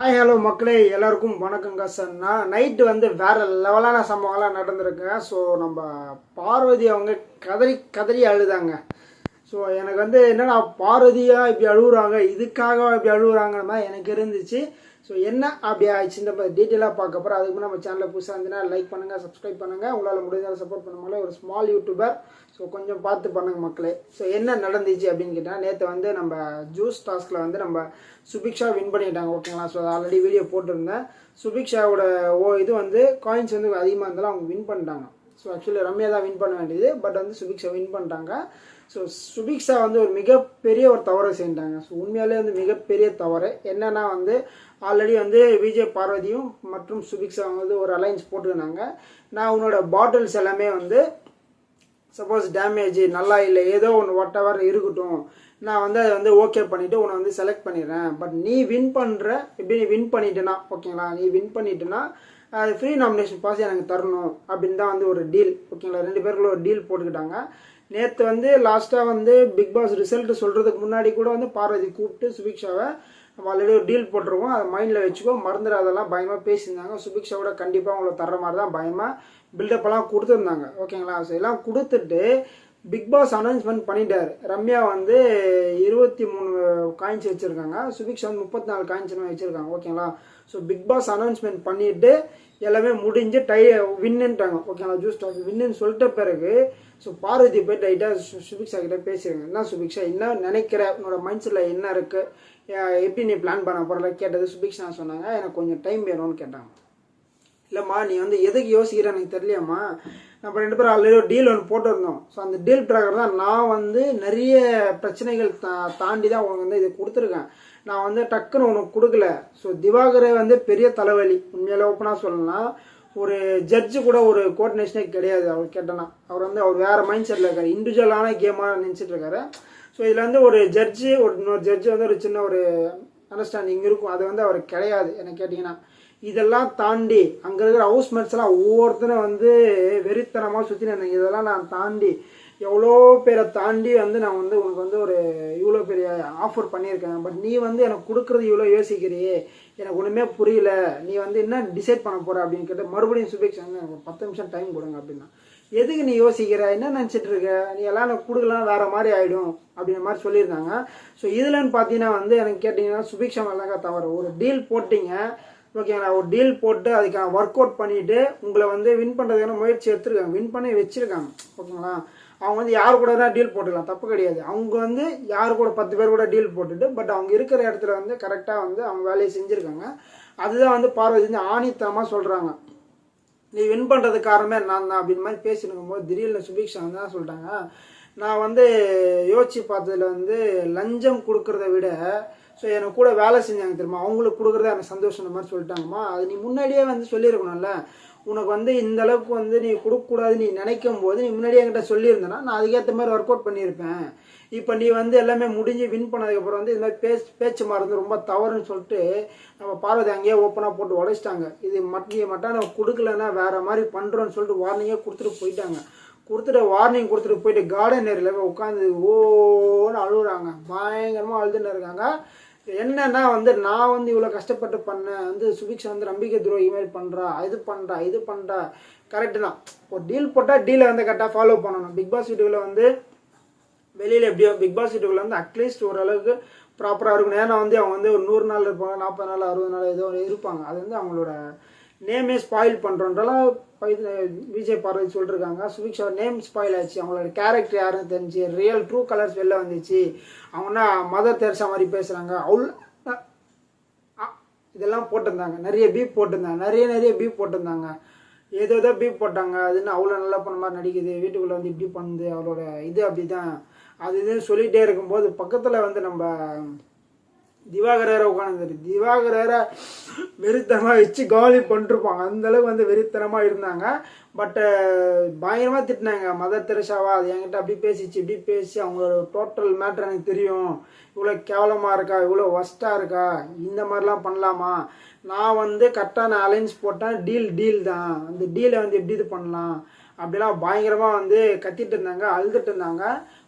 Hi hello மக்களே. எல்லாருக்கும் வணக்கங்க சார் நான் நைட்டு வந்து வேறு லெவலான சம்பவங்கள்லாம் நடந்திருக்குங்க ஸோ நம்ம பார்வதி அவங்க கதறி கதறி அழுதாங்க. ஸோ எனக்கு வந்து என்னடா பார்வதியாக இப்படி அழுகுறாங்க இதுக்காக இப்படி அழுகுறாங்கிற மாதிரி எனக்கு இருந்துச்சு. ஸோ என்ன அப்படி ஆயிடுச்சு இந்த டீட்டெயிலாக பார்க்க போகிறோம் அதுக்கு நம்ம சேனலில் புதுசாக இருந்துச்சுன்னா லைக் பண்ணுங்கள் சப்ஸ்கிரைப் பண்ணுங்கள் உங்களால் முடிஞ்சாலும் சப்போர்ட் பண்ணும்போது ஒரு ஸ்மால் யூடியூபர் ஸோ கொஞ்சம் பார்த்து பண்ணுங்க மக்களே. ஸோ என்ன நடந்துச்சு அப்படின்னு கேட்டால் நேற்று வந்து நம்ம ஜூஸ் டாஸ்கில் வந்து நம்ம சுபிக்ஷா வின் பண்ணிட்டாங்க ஓகேங்களா ஸோ ஆல்ரெடி வீடியோ போட்டிருந்தேன். சுபிக்ஷாவோட ஓ இது வந்து காயின்ஸ் வந்து அதிகமாக இருந்தாலும் அவங்க வின் பண்ணிட்டாங்க. ஸோ ஆக்சுவலி ரம்யா தான் வின் பண்ண வேண்டியது. பட் வந்து சுபிக்ஷா வின் பண்ணிட்டாங்க. ஸோ சுபிக்ஷா வந்து ஒரு மிகப்பெரிய ஒரு தவறை செஞ்சிட்டாங்க ஸோ உண்மையாலே வந்து மிகப்பெரிய தவறு. என்னன்னா வந்து ஆல்ரெடி வந்து விஜய் பார்வதியும் மற்றும் சுபிக்ஷா வந்து ஒரு அலைன்ஸ் போட்டுருந்தாங்க. நான் உன்னோட பாட்டில்ஸ் எல்லாமே வந்து சப்போஸ் டேமேஜ் நல்லா இல்லை ஏதோ ஒன்று வாட் எவர் இருக்கட்டும். நான் வந்து அதை வந்து ஓகே பண்ணிவிட்டு உன்னை வந்து செலக்ட் பண்ணிடுறேன். பட் நீ வின் பண்ணுற எப்படி நீ வின் பண்ணிட்டேன்னா ஓகேங்களா நீ வின் பண்ணிட்டேன்னா அது ஃப்ரீ நாமினேஷன் பாஸ் எனக்கு தரணும் அப்படின்னு தான் வந்து ஒரு டீல் ஓகேங்களா ரெண்டு பேருக்குள்ள ஒரு டீல் போட்டுக்கிட்டாங்க. நேற்று வந்து லாஸ்ட்டாக வந்து பிக் பாஸ் ரிசல்ட் சொல்கிறதுக்கு முன்னாடி கூட வந்து பார்வதி கூப்பிட்டு சுபிக்ஷாவை நம்ம ஆல்ரெடி ஒரு டீல் போட்டிருக்கோம் அதை மைண்டில் வச்சுக்கோ மறந்துடாதெல்லாம் பயமாக பேசியிருந்தாங்க. சுபிக்ஷாவோட கண்டிப்பாக உங்களுக்கு தர்ற மாதிரி தான் பயமாக பில்டப்பெல்லாம் கொடுத்துருந்தாங்க. ஓகேங்களா ஸோ எல்லாம் கொடுத்துட்டு பிக் பாஸ் அனௌன்ஸ்மெண்ட் பண்ணிட்டார். ரம்யா வந்து இருபத்தி மூணு காயின்ஸ் வச்சுருக்காங்க. சுபிக்ஷா வந்து முப்பத்தி நாலு காயின்ஸ் வச்சுருக்காங்க. ஓகேங்களா ஸோ பிக் பாஸ் அனௌன்ஸ்மெண்ட் பண்ணிவிட்டு எல்லாமே முடிஞ்சு டை வின்னுன்ட்டாங்க ஓகேங்களா ஜூஸ் டாஸ் வின்னு சொல்லிட்ட பிறகு ஸோ பார்வதி போய் டைட்டாக சுபிக்ஷா கிட்டே பேசிடுங்க என்ன சுபிக்ஷா என்ன நினைக்கிற? உன்னோட மைண்ட் செட்டில் என்ன இருக்குது எப்படி நீ பிளான் பண்ண போகிறல கேட்டது சுபிக்ஷா சொன்னாங்க. எனக்கு கொஞ்சம் டைம் வேணும்னு கேட்டாங்க. இல்லைம்மா நீ வந்து எதுக்கு யோசிக்கிற? எனக்கு தெரியலையம்மா. நம்ம ரெண்டு பேரும் ஆல்ரெடி ஒரு டீல் ஒன்று போட்டிருந்தோம். ஸோ அந்த டீல் பிரகாரம் தான் நான் வந்து நிறைய பிரச்சனைகள் தா தாண்டி தான் உனக்கு வந்து இதை கொடுத்துருக்கேன். நான் வந்து டக்குன்னு உனக்கு கொடுக்கல. ஸோ திவாகரே வந்து பெரிய தலைவலி. உண்மையில ஓப்பனாக சொல்லலாம். ஒரு ஜட்ஜு கூட ஒரு கோஆர்டினேஷனே கிடையாது அவர் கேட்டனா. அவர் வந்து அவர் வேறு மைண்ட் செட்டில் இருக்கார். இண்டிவிஜுவலான கேமாக நினச்சிட்டு இருக்காரு. ஸோ இதில் வந்து ஒரு ஜட்ஜு ஒரு இன்னொரு ஜட்ஜு வந்து ஒரு சின்ன ஒரு அண்டர்ஸ்டாண்டிங் இருக்கும். அது வந்து அவர் கிடையாது என்ன கேட்டிங்கன்னா. இதெல்லாம் தாண்டி அங்கே இருக்கிற ஹவுஸ்மேட்ஸ் எல்லாம் ஒவ்வொருத்தரும் வந்து வெறித்தனமாக சுற்றி இருந்தேன் இதெல்லாம் நான் தாண்டி எவ்வளோ பேரை தாண்டி வந்து நான் வந்து உனக்கு வந்து ஒரு இவ்வளோ பெரிய ஆஃபர் பண்ணியிருக்கேன். பட் நீ வந்து எனக்கு கொடுக்குறது இவ்வளோ யோசிக்கிறியே எனக்கு ஒன்றுமே புரியல. நீ வந்து என்ன டிசைட் பண்ண போகிற அப்படின்னு கேட்டு மறுபடியும் சுபேக்ஷன் எனக்கு ஒரு பத்து நிமிஷம் டைம் கொடுங்க அப்படின்னா. எதுக்கு நீ யோசிக்கிற? என்ன நினச்சிட்டு இருக்க? நீ எல்லாம் எனக்கு கொடுக்கலாம் வேறு மாதிரி ஆகிடும் அப்படின்ற மாதிரி சொல்லியிருந்தாங்க. ஸோ இதுலன்னு பார்த்தீங்கன்னா வந்து எனக்கு கேட்டிங்கன்னா சுபிக்ஷம் எல்லாம் தவறு. ஒரு டீல் போட்டிங்க ஓகேங்களா ஒரு டீல் போட்டு அதுக்கான ஒர்க் அவுட் பண்ணிவிட்டு உங்களை வந்து வின் பண்ணுறதுக்கான முயற்சி எடுத்துருக்காங்க. வின் பண்ணி வச்சுருக்காங்க. ஓகேங்களா? அவங்க வந்து யார் கூட தான் டீல் போட்டுக்கலாம். தப்பு கிடையாது. அவங்க வந்து யார் கூட பத்து பேர் கூட டீல் போட்டுட்டு பட் அவங்க இருக்கிற இடத்துல வந்து கரெக்டாக வந்து அவங்க வேலையை செஞ்சுருக்காங்க. அதுதான் வந்து பார்வதி வந்து ஆணித்தனமாக சொல்கிறாங்க நீ வின் பண்ணுறதுக்கு காரணமே நான் தான் அப்படின்னு மாதிரி பேசிருக்கும் போது திடீர்னு சுபீக்ஷா வந்து தான் சொல்லிட்டாங்க நான் வந்து யோசிச்சு பார்த்ததுல வந்து லஞ்சம் கொடுக்கறத விட ஸோ எனக்கு கூட வேலை செஞ்சாங்க தெரியுமா? அவங்களுக்கு கொடுக்குறதா எனக்கு சந்தோஷம் மாதிரி சொல்லிட்டாங்கம்மா. அது நீ முன்னாடியே வந்து சொல்லியிருக்கணும்ல. உனக்கு வந்து இந்த அளவுக்கு வந்து நீ கொடுக்கக்கூடாது நீ நினைக்கும் போது நீ முன்னாடியே என்கிட்ட சொல்லியிருந்தனா நான் அதுக்கேற்ற மாதிரி ஒர்க் அவுட் பண்ணியிருப்பேன். இப்போ நீ வந்து எல்லாமே முடிஞ்சு வின் பண்ணதுக்கப்புறம் வந்து இது மாதிரி பேச்சு பேச்சு மறந்து ரொம்ப தவறுன்னு சொல்லிட்டு நம்ம பார்வதி அங்கேயே ஓப்பனாக போட்டு உடைச்சிட்டாங்க. இது மட்டியை மட்டும் நம்ம கொடுக்கலன்னா வேற மாதிரி பண்ணுறோன்னு சொல்லிட்டு வார்னிங்கே கொடுத்துட்டு போயிட்டாங்க. கொடுத்துட்டு வார்னிங் கொடுத்துட்டு போயிட்டு கார்டன் ஏரியாவில் உட்காந்து ஓன்னு அழுகுறாங்க பயங்கரமாக அழுதுன்னு இருக்காங்க. என்னன்னா வந்து நான் வந்து இவ்வளோ கஷ்டப்பட்டு பண்ணேன் வந்து சுபிக்ஷா வந்து நம்பிக்கை துரோகி மாதிரி பண்ணுறா இது பண்ணுறா இது பண்ணுறா கரெக்டு தான். ஒரு டீல் போட்டால் டீலை வந்து கரெக்டாக ஃபாலோ பண்ணணும். பிக் பாஸ் வீட்டுக்குள்ளே வந்து வெளியில் எப்படியோ பிக் பாஸ் வீட்டுக்குள்ளே வந்து அட்லீஸ்ட் ஓரளவுக்கு ப்ராப்பராக இருக்கணும் ஏன்னா வந்து அவங்க வந்து ஒரு நூறு நாள் இருப்பாங்க நாற்பது நாள் அறுபது நாள் ஏதோ இருப்பாங்க. அது வந்து அவங்களோட நேமே ஸ்பாயில் பண்ணுறோன்றலாம் விஜய் பார்வதி சொல்லிருக்காங்க. சுபிக்ஷா நேம் ஸ்பாயில் ஆச்சு. அவங்களோட கேரக்டர் யாருன்னு தெரிஞ்சு ரியல் ட்ரூ கலர்ஸ் வெளில வந்துச்சு. அவங்கன்னா மதர் தெரசா மாதிரி பேசுகிறாங்க அவ்வளோ இதெல்லாம் போட்டிருந்தாங்க. நிறைய பீப் போட்டிருந்தாங்க. நிறைய நிறைய பீப் போட்டிருந்தாங்க. ஏதோ ஏதோ பீப் போட்டாங்க. அதுன்னு அவ்வளோ நல்லா பண்ண மாதிரி நடிக்குது. வீட்டுக்குள்ளே வந்து இப்படி பண்ணுது. அவளோட இது அப்படி தான் அது இதுன்னு சொல்லிகிட்டே இருக்கும்போது பக்கத்தில் வந்து நம்ம திவாகரரை உட்காந்துரு திவாகரரை வெறித்தனமாக வச்சு காலி பண்ணிருப்பாங்க. அந்தளவுக்கு வந்து வெறித்தனமாக இருந்தாங்க. பட்டு பயங்கரமாக திட்டினாங்க. மதர் தெரசாவா அது என்கிட்ட அப்படி பேசிச்சு இப்படி பேசி அவங்களோட டோட்டல் மேட்ரு எனக்கு தெரியும். இவ்வளோ கேவலமாக இருக்கா? இவ்வளோ ஒஸ்ட்டாக இருக்கா? இந்த மாதிரிலாம் பண்ணலாமா? நான் வந்து கரெக்டாக நான் அலைன்ஸ் போட்டேன் டீல் டீல் தான். அந்த டீலை வந்து எப்படி இது பண்ணலாம்? அப்படிலாம் பயங்கரமாக வந்து கத்திட்டு இருந்தாங்க அழுதுட்டு இருந்தாங்க.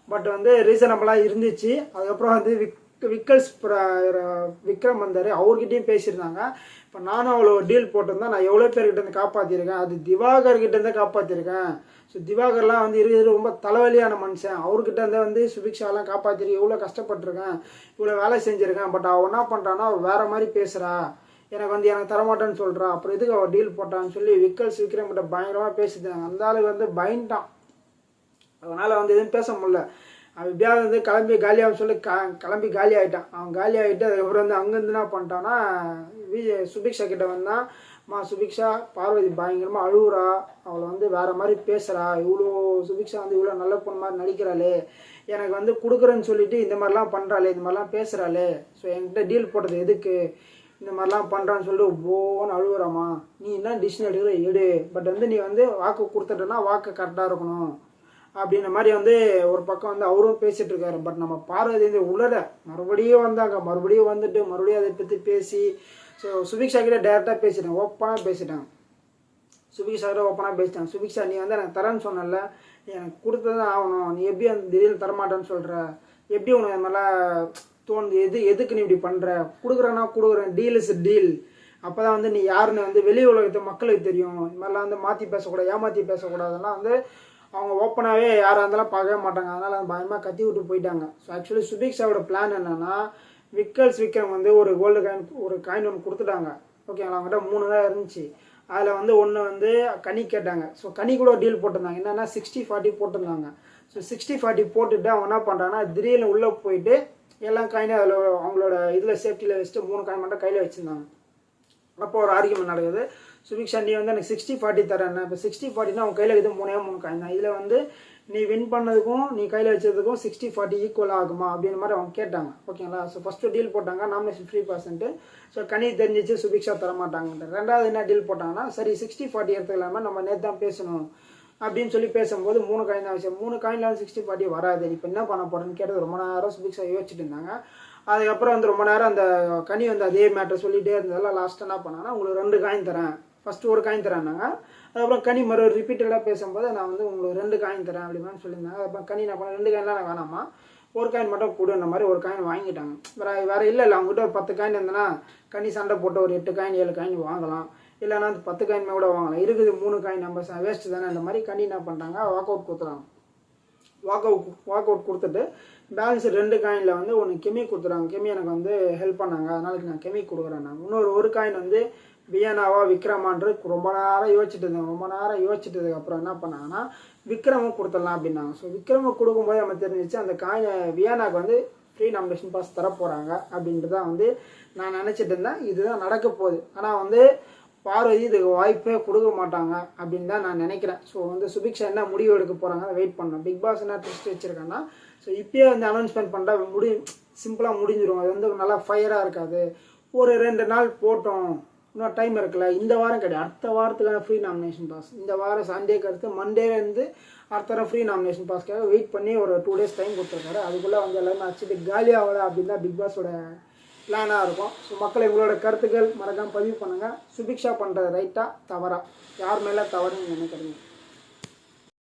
பட் வந்து ரீசனபிளாக இருந்துச்சு. அதுக்கப்புறம் வந்து விக் விக்கல்ஸ் விக்ரம் வந்தார். அவர்கிட்டையும் பேசியிருந்தாங்க. இப்போ நானும் அவ்வளோ டீல் போட்டிருந்தேன் நான் எவ்வளோ பேர்கிட்ட இருந்து காப்பாற்றிருக்கேன் அது திவாகர் கிட்ட காப்பாற்றிருக்கேன் ஸோ திவாகர்லாம் வந்து இருக்கிறது ரொம்ப தலைவலியான மனுஷன். அவர்கிட்ட இருந்து வந்து சுபிக்ஷாலாம் காப்பாற்றிருக்கேன் இவ்வளோ கஷ்டப்பட்டிருக்கேன் இவ்வளோ வேலை செஞ்சுருக்கேன். பட் அவன் என்ன பண்ணுறான்னா அவள் வேறு மாதிரி பேசுகிறா எனக்கு வந்து எனக்கு தரமாட்டேன்னு சொல்கிறா அப்புறம் எதுக்கு அவள் டீல் போட்டான்னு சொல்லி விக்கல்ஸ் விக்ரம் கிட்ட பயங்கரமாக பேசிட்டாங்க. அந்த ஆளுக்கு வந்து பயந்துட்டான். அதனால் வந்து எதுவும் பேச முடியல. அவன் எப்படியாவது வந்து கிளம்பி காலியாக சொல்லி க கிளம்பி காலி ஆகிட்டான் அவன் காலி ஆகிட்டு அதுக்கப்புறம் வந்து அங்கேருந்து என்ன பண்ணிட்டான்னா விஜய் சுபிக்ஷா கிட்ட வந்தான். மா சுபிக்ஷா பார்வதி பயங்கரமாக அழுகுறா அவளை வந்து வேறு மாதிரி பேசுகிறா இவ்வளோ சுபிக்ஷா வந்து இவ்வளோ நல்ல பொண்ணு மாதிரி நடிக்கிறாளே. எனக்கு வந்து கொடுக்குறேன்னு சொல்லிட்டு இந்த மாதிரிலாம் பண்ணுறாளே இந்த மாதிரிலாம் பேசுகிறாளே ஸோ என்கிட்ட டீல் போட்டது எதுக்கு? இந்த மாதிரிலாம் பண்ணுறான்னு சொல்லிட்டு போன்னு அழுகுறாமா நீ என்ன டிசிஷன் எடுக்கிற? எடு. பட் வந்து நீ வந்து வாக்கு கொடுத்துட்டேன்னா வாக்கு கரெக்டாக இருக்கணும். அப்படின்ற மாதிரி வந்து ஒரு பக்கம் வந்து அவரும் பேசிட்டு இருக்காரு. பட் நம்ம பார்வதி வந்து உலர மறுபடியும் வந்தாங்க. மறுபடியும் வந்துட்டு மறுபடியும் அதை பற்றி பேசி ஸோ சுபிக்ஷா கிட்ட டேரெக்டாக பேசிட்டேன். ஓப்பனாக பேசிட்டாங்க. சுபிக்ஷா கிட்ட ஓப்பனாக பேசிட்டாங்க. சுபிக்ஷா நீ வந்து எனக்கு தரேன்னு சொன்னல நீ எனக்கு கொடுத்ததான் ஆகணும். நீ எப்படி அந்த திடீர்னு தரமாட்டேன்னு சொல்கிற எப்படி உனக்கு நல்லா மாதிரிலாம் தோணுது? எது எதுக்கு நீ இப்படி பண்ணுற கொடுக்குறேன்னா கொடுக்குறேன். டீல் இஸ் டீல் அப்போ தான் வந்து நீ யாருன்னு வந்து வெளி உலகத்தை மக்களுக்கு தெரியும். இந்த மாதிரிலாம் வந்து மாற்றி பேசக்கூடாது ஏமாற்றி பேசக்கூடாதுலாம் வந்து அவங்க ஓப்பனாகவே யாராக இருந்தாலும் பார்க்கவே மாட்டாங்க. அதனால் பயமாக கத்தி விட்டு போயிட்டாங்க. ஸோ ஆக்சுவலி சுபிக்ஷாவோட பிளான் என்னென்னா விக்கல்ஸ் விக்ரம் வந்து ஒரு கோல்டு காயின் ஒரு காயின் ஒன்று கொடுத்துட்டாங்க. ஓகேங்களா அவங்ககிட்ட மூணு தான் இருந்துச்சு. அதில் வந்து ஒன்று வந்து கனி கேட்டாங்க. ஸோ கனி கூட டீல் போட்டிருந்தாங்க. என்னென்னா சிக்ஸ்டி ஃபார்ட்டி போட்டிருந்தாங்க. ஸோ சிக்ஸ்டி ஃபார்ட்டி போட்டுட்டு அவங்க என்ன பண்ணுறாங்கன்னா திடீர்னு உள்ளே போயிட்டு எல்லா காயினும் அதில் அவங்களோட இதில் சேஃப்டியில் வச்சுட்டு மூணு காயின் மட்டும் கையில் வச்சுருந்தாங்க. அப்போ ஒரு ஆர்கியூமெண்ட் நடக்குது. சுபிக்ஷா நீ வந்து எனக்கு சிக்ஸ்டி ஃபார்ட்டி தரேன். இப்போ சிக்ஸ்டி ஃபார்ட்டினா உன் கையில் இது மூணே மூணு காயின் தான். இதில் வந்து நீ வின் பண்ணதுக்கும் நீ கையில் வச்சதுக்கும் சிக்ஸ்டி ஃபார்ட்டி ஈக்குவல் ஆகுமா? அப்படின்ற மாதிரி அவங்க கேட்டாங்க. ஓகேங்களா ஸோ ஃபஸ்ட்டு டீல் போட்டாங்க. Nomination free percent so Kani தெரிஞ்சிச்சு சுபிக்ஷா தரமாட்டாங்க ரெண்டாவது என்ன டீல் போட்டாங்கன்னா சரி சிக்ஸ்டி ஃபார்ட்டி எடுத்துக்கலாமல் நம்ம நேற்று தான் பேசணும். அப்படின்னு சொல்லி பேசும்போது மூணு காயின் தான் விஷயம் மூணு காயினில் சிக்ஸ்டி ஃபார்ட்டி வராது. இப்போ என்ன பண்ண போறேன்னு கேட்டது ரொம்ப நேரம் சுபிக்ஷா யோசிச்சுட்டு இருந்தாங்க. அதுக்கப்புறம் வந்து ரொம்ப நேரம் அந்த கனி வந்து அதே மேட்டர் சொல்லிகிட்டே இருந்ததால லாஸ்ட் என்ன பண்ணாங்கன்னா உங்களுக்கு ரெண்டு காயின் தரேன். ஃபஸ்ட்டு ஒரு காயின் தரேன்னாங்க அதுக்கப்புறம் கனி மறு ரிப்பீட்டடாக பேசும்போது நான் வந்து உங்களுக்கு ரெண்டு காயின் தரேன் அப்படின்னு சொல்லியிருந்தாங்க. அப்புறம் கனி நான் பண்ண ரெண்டு காயின்லாம் நான் வேணாமா? ஒரு காயின் மட்டும் கொடுன்ற மாதிரி ஒரு காயின் வாங்கிட்டாங்க. வேற வேறு இல்லை இல்லை அவங்ககிட்ட ஒரு பத்து காயின் இருந்ததுன்னா கனி சண்டை போட்டு ஒரு எட்டு காயின் ஏழு காயின் வாங்கலாம். இல்லைன்னா அந்த பத்து காயின் கூட வாங்கலாம். இருக்குது மூணு காயின் நம்ம வேஸ்ட் தானே. அந்த மாதிரி கனி என்ன பண்ணுறாங்க வாக் அவுட் கொடுத்துறாங்க. வாக் அவுட் வாக் அவுட் கொடுத்துட்டு பேலன்ஸ் ரெண்டு காயினில் வந்து ஒன்று கெமி கொடுத்துறாங்க. கெமி எனக்கு வந்து ஹெல்ப் பண்ணாங்க. அதனால நான் கெமி கொடுக்குறேன் நான் இன்னொரு ஒரு காயின் வந்து வியனாவா விக்ரமான்றது ரொம்ப நேரம் யோசிச்சுட்டு இருந்தாங்க ரொம்ப நேரம் யோசிச்சுட்டதுக்கு அப்புறம் என்ன பண்ணாங்கன்னா விக்ரமும் கொடுத்துடலாம் அப்படின்னாங்க. ஸோ விக்ரம கொடுக்கும்போது நம்ம தெரிஞ்சிச்சு அந்த காய் வியனாக்கு வந்து ஃப்ரீ நாமினேஷன் பாஸ் தர போகிறாங்க அப்படின்ட்டு தான் வந்து நான் நினச்சிட்டு இருந்தேன். இதுதான் நடக்க போகுது. ஆனால் வந்து பார்வதி இதுக்கு வாய்ப்பே கொடுக்க மாட்டாங்க அப்படின்னு தான் நான் நினைக்கிறேன். ஸோ வந்து சுபிக்ஷா என்ன முடிவு எடுக்க போகிறாங்க வெயிட் பண்ணோம் பிக் பாஸ் என்ன ட்விஸ்ட் வச்சுருக்காங்கன்னா ஸோ இப்பயே வந்து அனௌன்ஸ்மெண்ட் பண்ணிட்டா முடி சிம்பிளாக முடிஞ்சிடும் அது வந்து நல்லா ஃபயராக இருக்காது. ஒரு ரெண்டு நாள் போட்டோம். இன்னும் டைம் இருக்குல்ல இந்த வாரம் கிடையாது. அடுத்த வாரத்துக்கான ஃப்ரீ நாமினேஷன் பாஸ் இந்த வாரம் சண்டேக்கு அடுத்து மண்டேலேருந்து அடுத்த வாரம் ஃப்ரீ நாமினேஷன் பாஸ்க்காக வெயிட் பண்ணி ஒரு டூ டேஸ் டைம் கொடுத்துருக்காரு. அதுக்குள்ளே வந்து எல்லாமே அச்சுட்டு காலியாகல அப்படின்னு தான் பிக் பாஸோட பிளானாக இருக்கும். ஸோ மக்கள் எங்களோட கருத்துக்கள் மறக்காமல் பதிவு பண்ணுங்கள் சுபிக்ஷா பண்ணுறது ரைட்டாக தவறாக யார் மேலே தவறுன்னு நினைக்கிறீங்க?